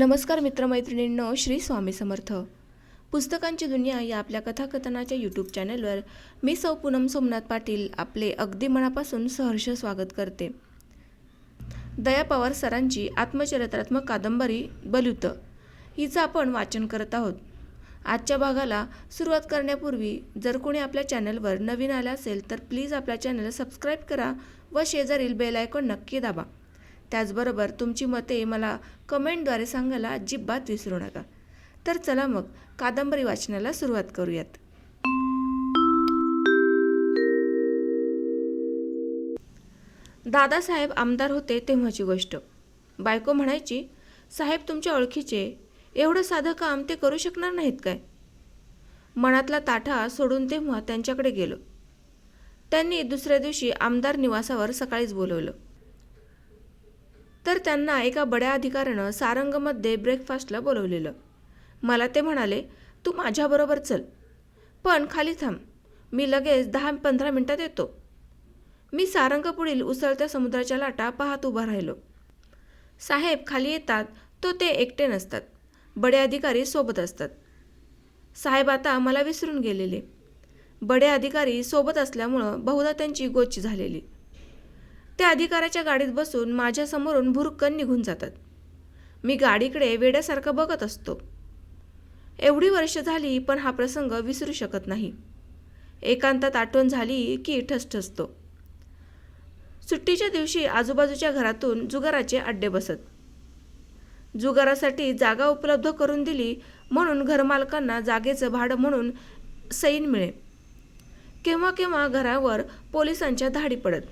नमस्कार मित्रमैत्रिणींनो श्री स्वामी समर्थ. पुस्तकांची दुनिया या आपल्या कथाकथनाच्या यूट्यूब चॅनलवर मी सौ पूनम सोमनाथ पाटील आपले अगदी मनापासून सहर्ष स्वागत करते. दया पवार सरांची आत्मचरित्रात्मक कादंबरी बलुत. हिचं आपण वाचन करत आहोत. आजच्या भागाला सुरुवात करण्यापूर्वी जर कोणी आपल्या चॅनलवर नवीन आलं असेल तर प्लीज आपल्या चॅनल सबस्क्राईब करा व शेजारील बेल आयकॉन नक्की दाबा. त्याचबरोबर तुमची मते मला कमेंटद्वारे सांगायला अजिबात विसरू नका. तर चला मग कादंबरी वाचनाला सुरुवात करूयात. दादासाहेब आमदार होते तेव्हाची गोष्ट. बायको म्हणायची साहेब तुमच्या ओळखीचे. एवढं साधं काम ते करू शकणार नाहीत काय? मनातला ताठा सोडून तेव्हा त्यांच्याकडे गेलो. त्यांनी दुसऱ्या दिवशी आमदार निवासावर सकाळीच बोलवलं. तर त्यांना एका बड्या अधिकाऱ्यानं सारंगमध्ये ब्रेकफास्टला बोलवलेलं. मला ते म्हणाले तू माझ्याबरोबर चल. पण खाली थांब. मी लगेच दहा पंधरा मिनटात येतो. मी सारंग पुढील उसळत्या समुद्राच्या लाटा पाहत उभा राहिलो. साहेब खाली येतात तो ते एकटे नसतात. बडे अधिकारी सोबत असतात. साहेब आता मला विसरून गेलेले. बडे अधिकारी सोबत असल्यामुळं बहुधा त्यांची गोची झालेली. त्या अधिकाऱ्याच्या गाडीत बसून माझ्यासमोरून भुरकन निघून जातात. मी गाडीकडे वेड्यासारखं बघत असतो. एवढी वर्ष झाली पण हा प्रसंग विसरू शकत नाही. एकांतात आठवण झाली की ठसठसतो सुट्टीच्या दिवशी आजूबाजूच्या घरातून जुगाराचे अड्डे बसत. जुगारासाठी जागा उपलब्ध करून दिली म्हणून घरमालकांना जागेचं भाडं म्हणून सैन मिळे. केव्हा केव्हा घरावर पोलिसांच्या धाडी पडत.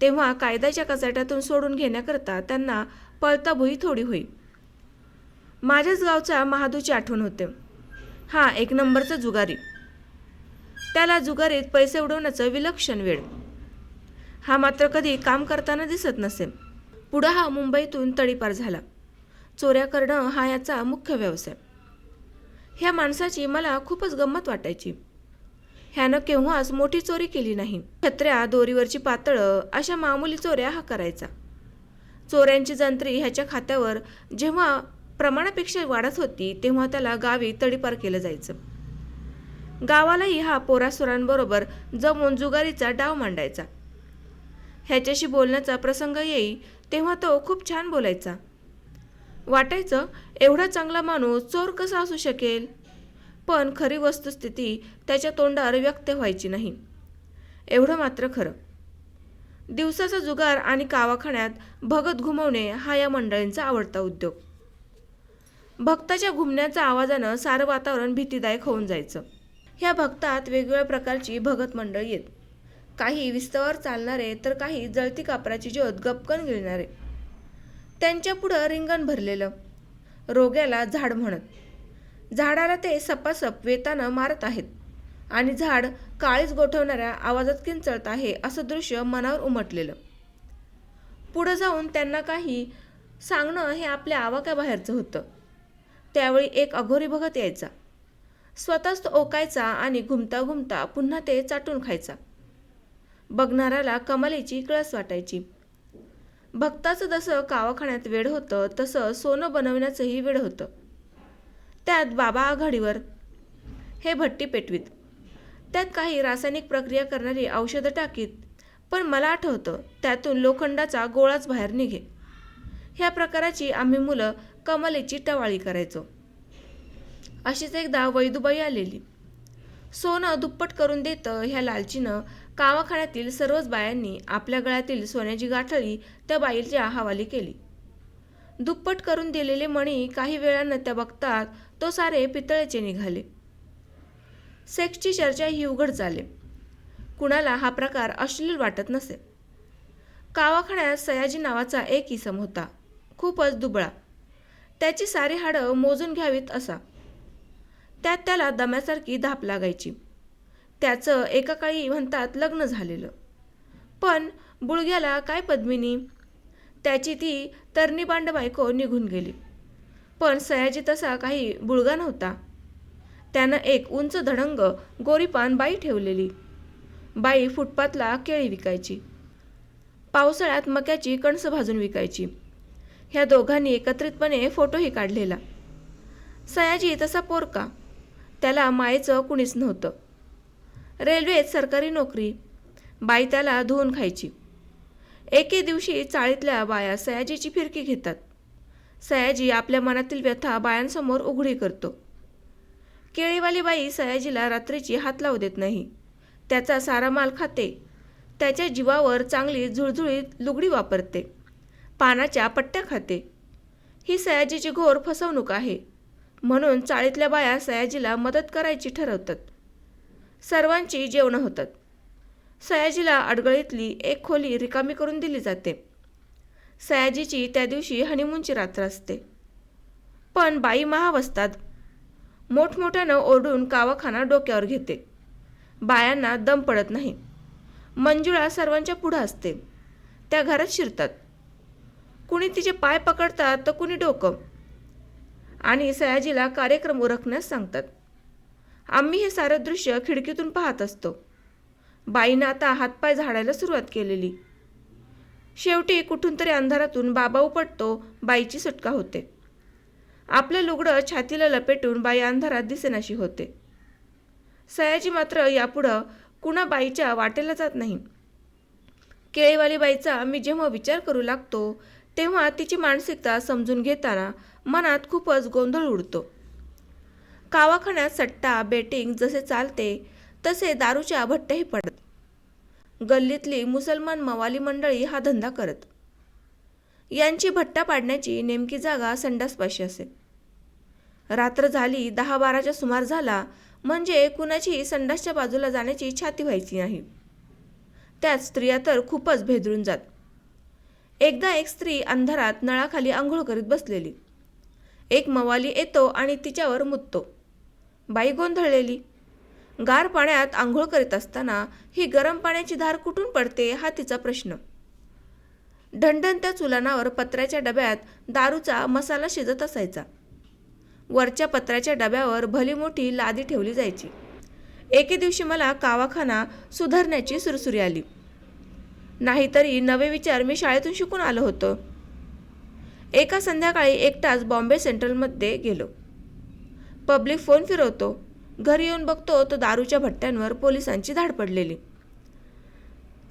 तेव्हा कायद्याच्या कचाट्यातून सोडून घेण्याकरता त्यांना पळताभुई थोडी होई. माझ्याच गावचा महादूची आठवण होते. हा एक नंबरचा जुगारी. त्याला जुगारीत पैसे उडवण्याचं विलक्षण वेळ. हा मात्र कधी काम करताना दिसत नसे. पुढं हा मुंबईतून तडीपार झाला. चोऱ्या करणं हा याचा मुख्य व्यवसाय. ह्या माणसाची मला खूपच गंमत वाटायची. ह्यानं केव्हाच मोठी चोरी केली नाही. छत्र्या दोरीवरची पातळं अशा मामूली चोऱ्या हा करायचा. चोऱ्यांची जंत्री ह्याच्या खात्यावर जेव्हा प्रमाणापेक्षा वाढत होती तेव्हा त्याला गावी तडीपार केलं जायचं. गावालाही हा पोरासुरांबरोबर जमून जुगारीचा डाव मांडायचा. ह्याच्याशी बोलण्याचा प्रसंग येई तेव्हा तो खूप छान बोलायचा. वाटायचं एवढा चांगला माणूस चोर कसा असू शकेल? पण खरी वस्तुस्थिती त्याच्या तोंडावर व्यक्त व्हायची नाही. एवढं मात्र खरं. दिवसाचा जुगार आणि कावाखान्यात भगत घुमवणे हा या मंडळींचा आवडता उद्योग. भक्ताच्या घुमण्याच्या आवाजानं सारं वातावरण भीतीदायक होऊन जायचं. ह्या भक्तात वेगवेगळ्या प्रकारची भगत मंडळी येत. काही विस्तवावर चालणारे तर काही जळती कापराची ज्योत गपकन गिळणारे. त्यांच्या पुढं रिंगण भरलेलं. रोग्याला झाड म्हणत. झाडाला ते सपासप वेतानं मारत आहेत. आणि झाड काळीच गोठवणाऱ्या आवाजात किंचळत आहे असं दृश्य मनावर उमटलेलं. पुढं जाऊन त्यांना काही सांगणं हे आपल्या आवाक्याबाहेरचं होतं. त्यावेळी एक अघोरी भगत यायचा. स्वतःच तो ओकायचा आणि घुमता घुमता पुन्हा ते चाटून खायचा. बघणाऱ्याला कमालीची कळस वाटायची. भक्ताचं जसं कावाखान्यात वेड होतं तसं सोनं बनवण्याचंही वेड होतं. त्यात बाबा आघाडीवर. हे भट्टी पेटवीत. त्यात काही रासायनिक प्रक्रिया करणारी औषधं टाकीत. पण मला आठवतं त्यातून लोखंडाचा गोळाच बाहेर निघे. ह्या प्रकाराची आम्ही मुलं कमलेची टवाळी करायचो. अशीच एकदा वैदुबाई आलेली. सोनं दुप्पट करून देतं ह्या लालचीनं कावाखान्यातील सर्वच बायांनी आपल्या गळ्यातील सोन्याची गाठळी त्या बाईच्या हवाली केली. दुप्पट करून दिलेले मणी काही वेळानं त्या बघतात तो सारे पितळेचे निघाले. सेक्सची चर्चा ही उघड चाले कुणाला हा प्रकार अश्लील वाटत नसे. कावाखान्यात सयाजी नावाचा एक इसम होता. खूपच दुबळा. त्याची सारी हाडं मोजून घ्यावीत असा. त्यात त्याला दम्यासारखी धाप लागायची. त्याचं एका काळी म्हणतात लग्न झालेलं. पण बुळग्याला काय पद्मिनी? त्याची ती तरणीबांड बायको निघून गेली. पण सयाजी तसा काही बुळगा नव्हता. त्यानं एक उंच धडंग गोरीपान बाई ठेवलेली. बाई फुटपाथला केळी विकायची. पावसाळ्यात मक्याची कणसं भाजून विकायची. ह्या दोघांनी एकत्रितपणे फोटोही काढलेला. सयाजी तसा पोरका. त्याला मायेचं कुणीच नव्हतं. रेल्वेत सरकारी नोकरी. बाई त्याला धुवून खायची. एके दिवशी चाळीतल्या बाया सयाजीची फिरकी घेतात. सयाजी आपल्या मनातील व्यथा बायांसमोर उघडी करतो. केळीवाली बाई सयाजीला रात्रीची हात लावू देत नाही. त्याचा सारा माल खाते. त्याच्या जीवावर चांगली झुळझुळीत लुगडी वापरते. पानाच्या पट्ट्या खाते. ही सयाजीची घोर फसवणूक आहे. म्हणून चाळीतल्या बाया सयाजीला मदत करायची ठरवतात. सर्वांची जेवणं होतात. सयाजीला अडगळीतली एक खोली रिकामी करून दिली जाते. सयाजीची त्या दिवशी हनीमूनची रात्र असते. पण बाई महावस्तात मोठमोठ्यानं ओरडून कावाखाना डोक्यावर घेते. बायांना दम पडत नाही. मंजुळा सर्वांच्या पुढं असते. त्या घरात शिरतात. कुणी तिचे पाय पकडतात तर कुणी डोकं. आणि सयाजीला कार्यक्रम उरखण्यास सांगतात. आम्ही हे सारं दृश्य खिडकीतून पाहत असतो. बाईनं आता हातपाय झाडायला सुरुवात केलेली. शेवटी कुठून तरी अंधारातून बाबा उपटतो बाईची सुटका होते. आपलं लुगडं छातीला लपेटून बाई अंधारात दिसेनाशी होते. सयाजी मात्र यापुढं कुणा बाईच्या वाटेला जात नाही. केळीवाली बाईचा मी जेव्हा विचार करू लागतो तेव्हा तिची मानसिकता समजून घेताना मनात खूपच गोंधळ उडतो. कावाखान्यात सट्टा बेटिंग जसे चालते तसे दारूच्या भट्ट्याही पडत. गल्लीतली मुसलमान मवाली मंडळी हा धंदा करत. यांची भट्टा पाडण्याची नेमकी जागा संडासपाशी असे. रात्र झाली दहा बाराच्या सुमार झाला म्हणजे कुणाची संडासच्या बाजूला जाण्याची छाती व्हायची नाही. त्यात स्त्रिया तर खूपच भेदरून जात. एकदा एक स्त्री अंधारात नळाखाली आंघोळ करीत बसलेली. एक मवाली येतो आणि तिच्यावर मुततो. बाई गोंधळलेली. गार पाण्यात आंघोळ करीत असताना ही गरम पाण्याची धार कुठून पडते हा तिचा प्रश्न. ढणढणत्या चुलानावर पत्र्याच्या डब्यात दारूचा मसाला शिजत असायचा. वरच्या पत्र्याच्या डब्यावर भली मोठी लादी ठेवली जायची. एके दिवशी मला कावाखाना सुधारण्याची सुरसुरी आली. नाहीतरी नवे विचार मी शाळेतून शिकून आलो होतो. एका संध्याकाळी एकटाच बॉम्बे सेंट्रलमध्ये गेलो. पब्लिक फोन फिरवतो. घरी येऊन बघतो तर दारूच्या भट्ट्यांवर पोलिसांची धाड पडलेली.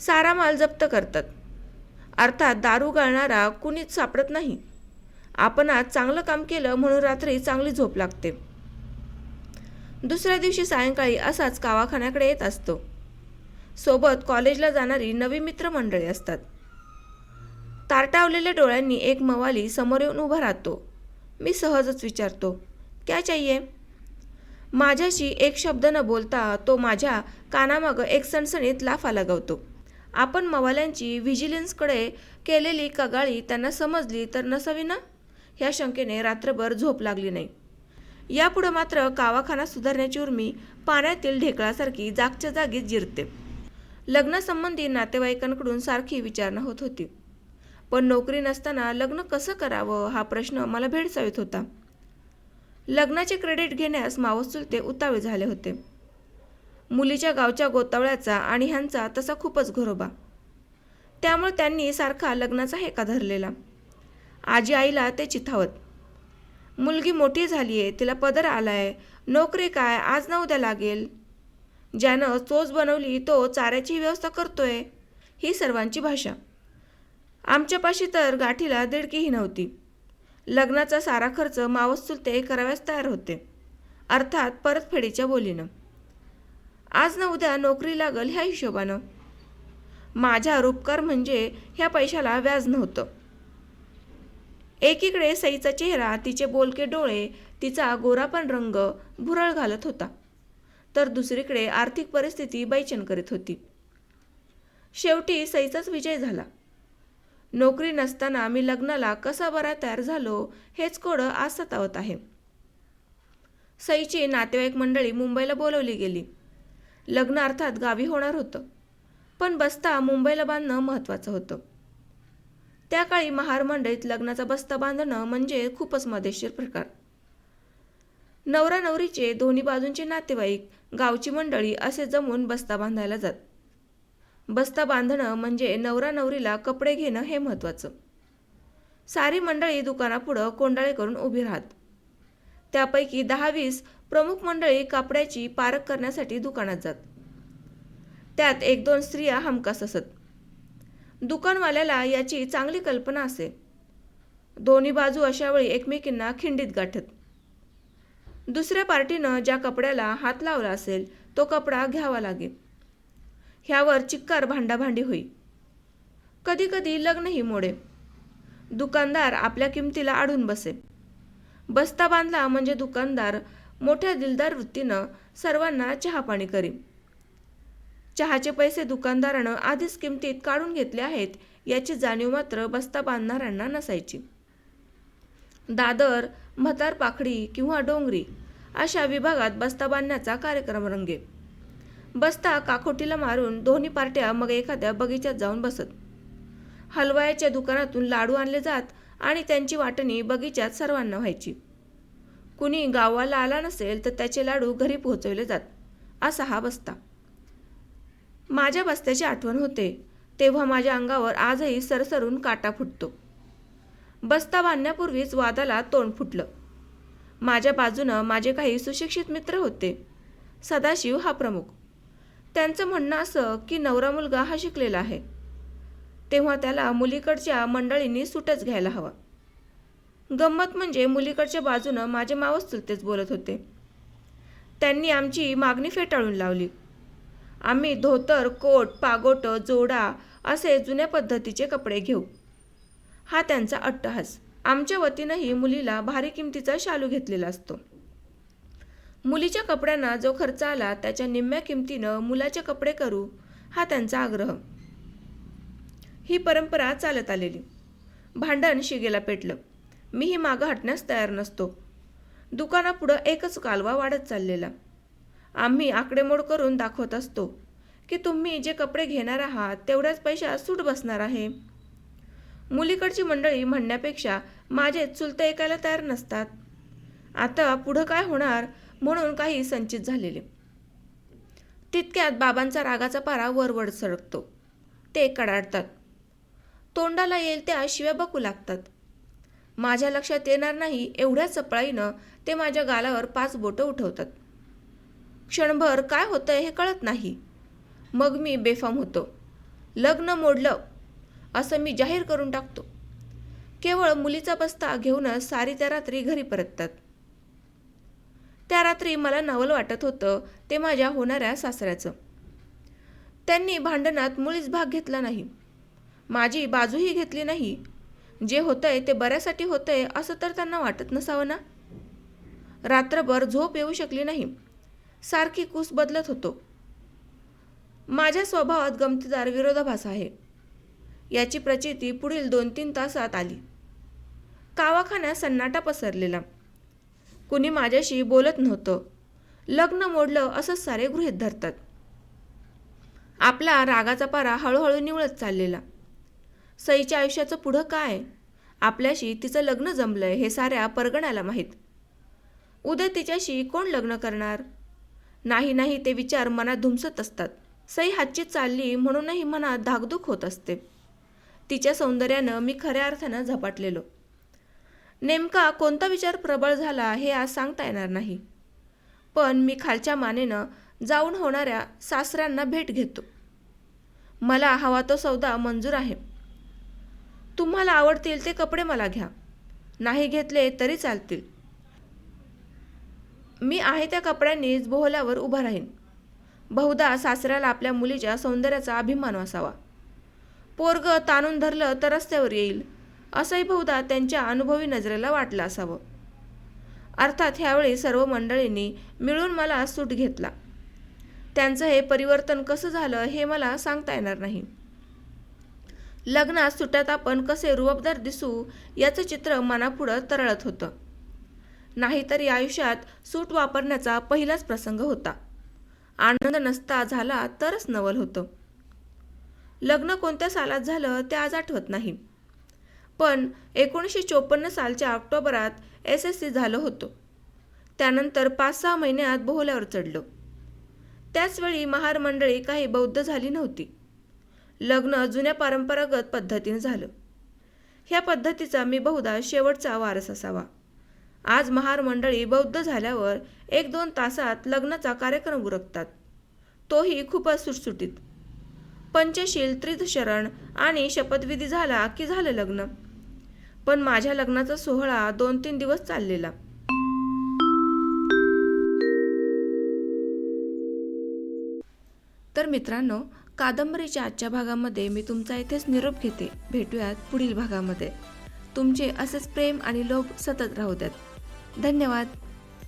सारा माल जप्त करतात. अर्थात दारू गाळणारा कुणीच सापडत नाही. आपण आज चांगलं काम केलं म्हणून रात्री चांगली झोप लागते. दुसऱ्या दिवशी सायंकाळी असाच कावाखान्याकडे येत असतो. सोबत कॉलेजला जाणारी नवी मित्रमंडळी असतात. तारटावलेल्या डोळ्यांनी एक मवाली समोर येऊन उभा राहतो. मी सहजच विचारतो क्या चाहिए? माझ्याशी एक शब्द न बोलता तो माझ्या कानामागं एक सणसणीत लाफा लगावतो. आपण मवाल्यांची व्हिजिलन्सकडे केलेली कगाळी त्यांना समजली तर नसावी ना? ह्या शंकेने रात्रभर झोप लागली नाही. यापुढं मात्र कावाखाना सुधारण्याची उर्मी पाण्यातील ढेकळासारखी जागच्या जागीच जिरते. लग्नासंबंधी नातेवाईकांकडून सारखी विचारणा होत होती. पण नोकरी नसताना लग्न कसं करावं हा प्रश्न मला भेडसावीत होता. लग्नाचे क्रेडिट घेण्यास मावस चुलते उतावे झाले होते. मुलीच्या गावच्या गोतावळ्याचा आणि ह्यांचा तसा खूपच घरोबा. त्यामुळे त्यांनी सारखा लग्नाचा हेका धरलेला. आजी आईला ते चिथावत. मुलगी मोठी झाली आहे तिला पदर आलाय नोकरी काय आज ना उद्या लागेल. ज्यानं चोच बनवली तो चाऱ्याची व्यवस्था करतोय ही सर्वांची भाषा. आमच्यापाशी तर गाठीला दिडकीही नव्हती. लग्नाचा सारा खर्च मावस चुलते कराव्यास तयार होते. अर्थात परतफेडीच्या बोलीनं. आज ना उद्या नोकरी लागल ह्या हिशोबानं. माझ्या उपकार म्हणजे ह्या पैशाला व्याज नव्हतं. एकीकडे सईचा चेहरा तिचे बोलके डोळे तिचा गोरापण रंग भुरळ घालत होता. तर दुसरीकडे आर्थिक परिस्थिती बैचन करीत होती. शेवटी सईचाच विजय झाला. नोकरी नसताना मी लग्नाला कसा बरा तयार झालो हेच कोडं आज सतावत आहे. सईची नातेवाईक मंडळी मुंबईला बोलवली गेली. लग्न अर्थात गावी होणार होतं पण बस्ता मुंबईला बांधणं महत्त्वाचं होतं. त्या काळी महार मंडळीत लग्नाचा बस्ता बांधणं म्हणजे खूपच मजेशीर प्रकार. नवरा नवरीचे दोन्ही बाजूंचे नातेवाईक गावची मंडळी असे जमून बस्ता बांधायला जात. बस्ता बांधणं म्हणजे नवरा नवरीला कपडे घेणं हे महत्त्वाचं. सारी मंडळी दुकानापुढं कोंडाळे करून उभी राहत. त्यापैकी दहा वीस प्रमुख मंडळी कापड्याची पारख करण्यासाठी दुकानात जात. त्यात एक दोन स्त्रिया हमखास असत दुकानवाल्याला याची चांगली कल्पना असे. दोन्ही बाजू अशावेळी एकमेकींना खिंडीत गाठत. दुसऱ्या पार्टीनं ज्या कपड्याला हात लावला असेल तो कपडा घ्यावा लागेल ह्यावर चिक्कार भांडाभांडी होई. कधीकधी लग्नही मोडे. दुकानदार आपल्या किमतीला आढून बसे. बस्ता बांधला म्हणजे दुकानदार मोठ्या दिलदार वृत्तीनं सर्वांना चहापाणी करी. चहाचे पैसे दुकानदारानं आधीच किमतीत काढून घेतले आहेत याची जाणीव मात्र बस्ता बांधणाऱ्यांना नसायची. दादर म्हातार पाखडी किंवा डोंगरी अशा विभागात बस्ता बांधण्याचा कार्यक्रम रंगे. बस्ता काकोटीला मारून दोन्ही पार्ट्या मग एखाद्या बगीच्यात जाऊन बसत. हलवायाच्या दुकानातून लाडू आणले जात आणि त्यांची वाटणी बगीच्यात सर्वांना व्हायची. कुणी गावाला आला नसेल तर त्याचे लाडू घरी पोहोचवले जात असा हा बस्ता. माझ्या बस्त्याची आठवण होते तेव्हा माझ्या अंगावर आजही सरसरून काटा फुटतो. बस्ता बांधण्यापूर्वीच वादाला तोंड फुटलं. माझ्या बाजूनं माझे काही सुशिक्षित मित्र होते सदाशिव हा प्रमुख. त्यांचं म्हणणं असं की नवरा मुलगा हा शिकलेला आहे. तेव्हा त्याला मुलीकडच्या मंडळींनी सुटच घ्यायला हवा. गंमत म्हणजे मुलीकडच्या बाजूनं माझे मावस चुलतेच बोलत होते. त्यांनी आमची मागणी फेटाळून लावली. आम्ही धोतर कोट पागोट जोडा असे जुन्या पद्धतीचे कपडे घेऊ. हा त्यांचा अट्टहास. आमच्या वतीनंही मुलीला भारी किमतीचा शालू घेतलेला असतो. मुलीच्या कपड्यांना जो खर्च आला त्याच्या निम्म्या किमतीनं मुलाचे कपडे करू हा त्यांचा आग्रह. ही परंपरा चालत आलेली. भांडण शिगेला पेटलं. मीही मागं हटण्यास तयार नसतो. दुकानापुढं एकच कालवा वाढत चाललेला. आम्ही आकडेमोड करून दाखवत असतो की तुम्ही जे कपडे घेणार आहात तेवढ्याच पैशात सूट बसणार आहे. मुलीकडची मंडळी म्हणण्यापेक्षा माझे चुलते ऐकायला तयार नसतात. आता पुढं काय होणार म्हणून काही संचित झालेले. तितक्यात बाबांचा रागाचा पारा वरवर सरकतो. ते कडाडतात. तोंडाला येईल त्या शिव्या बकू लागतात. माझ्या लक्षात येणार नाही एवढ्या चपळाईनं ते माझ्या गालावर पाच बोटं उठवतात. क्षणभर काय होतंय हे कळत नाही. मग मी बेफाम होतो. लग्न मोडलं असं मी जाहीर करून टाकतो. केवळ मुलीचा बस्ता घेऊनच सारी त्या रात्री घरी परततात. त्या रात्री मला नवल वाटत होतं ते माझ्या होणाऱ्या सासऱ्याचं. त्यांनी भांडणात मुळीच भाग घेतला नाही. माझी बाजूही घेतली नाही. जे होतंय ते बऱ्यासाठी होतंय असं तर त्यांना वाटत नसावं ना? रात्रभर झोप येऊ शकली नाही. सारखी कूस बदलत होतो. माझ्या स्वभावात गमतीदार विरोधाभास आहे. याची प्रचिती पुढील दोन तीन तासात आली. कावाखान्यात सन्नाटा पसरलेला. कुणी माझ्याशी बोलत नव्हतं. लग्न मोडलं असंच सारे गृहीत धरतात. आपला रागाचा पारा हळूहळू निवळत चाललेला. सईच्या आयुष्याचं पुढं काय? आपल्याशी तिचं लग्न जमलंय हे साऱ्या परगण्याला माहीत. उद्या तिच्याशी कोण लग्न करणार? नाही नाही ते विचार मनात धुमसत असतात. सई हातची चालली म्हणूनही मनात धाकधूक होत असते. तिच्या सौंदर्यानं मी खऱ्या अर्थानं झपाटलेलो. नेमका कोणता विचार प्रबळ झाला हे आज सांगता येणार नाही. पण मी खालच्या मानेनं जाऊन होणाऱ्या सासऱ्यांना भेट घेतो. मला हवा तो सौदा मंजूर आहे. तुम्हाला आवडतील ते कपडे मला घ्या. नाही घेतले तरी चालतील. मी आहे त्या कपड्यांनीच बोहल्यावर उभा राहीन. बहुधा सासऱ्याला आपल्या मुलीच्या सौंदर्याचा अभिमान असावा. पोरग ताणून धरलं तर रस्त्यावर येईल. असंही बहुधा त्यांच्या अनुभवी नजरेला वाटलं असावं. अर्थात ह्यावेळी सर्व मंडळींनी मिळून मला सूट घेतला. त्यांचं हे परिवर्तन कसं झालं हे मला सांगता येणार नाही. लग्नात सुट्यात आपण कसे रुबाबदार दिसू याचं चित्र मनापुढं तरळत होतं. नाहीतरी आयुष्यात सूट वापरण्याचा पहिलाच प्रसंग होता. आनंद नसता झाला तरच नवल होतं. लग्न कोणत्या सालात झालं ते आज आठवत नाही. पण एकोणीसशे चोपन्न सालच्या ऑक्टोबरात एस एस सी झालं होतं. त्यानंतर पाच सहा महिन्यात बोहल्यावर चढलो. त्याचवेळी महार मंडळी काही बौद्ध झाली नव्हती. लग्न जुन्या परंपरागत पद्धतीने झालं. ह्या पद्धतीचा मी बहुधा शेवटचा वारस असावा. आज महार मंडळी बौद्ध झाल्यावर एक दोन तासात लग्नाचा कार्यक्रम उरकतात. तोही खूपच सुटसुटीत. पंचशील त्रिधशरण आणि शपथविधी झाला की झालं लग्न. पण माझ्या लग्नाचा सोहळा दोन तीन दिवस चाललेला. तर मित्रांनो कादंबरीच्या आजच्या भागामध्ये मी तुमचा इथेच निरोप घेते. भेटूयात पुढील भागामध्ये. तुमचे असेच प्रेम आणि लोभ सतत राहू द्यात. धन्यवाद.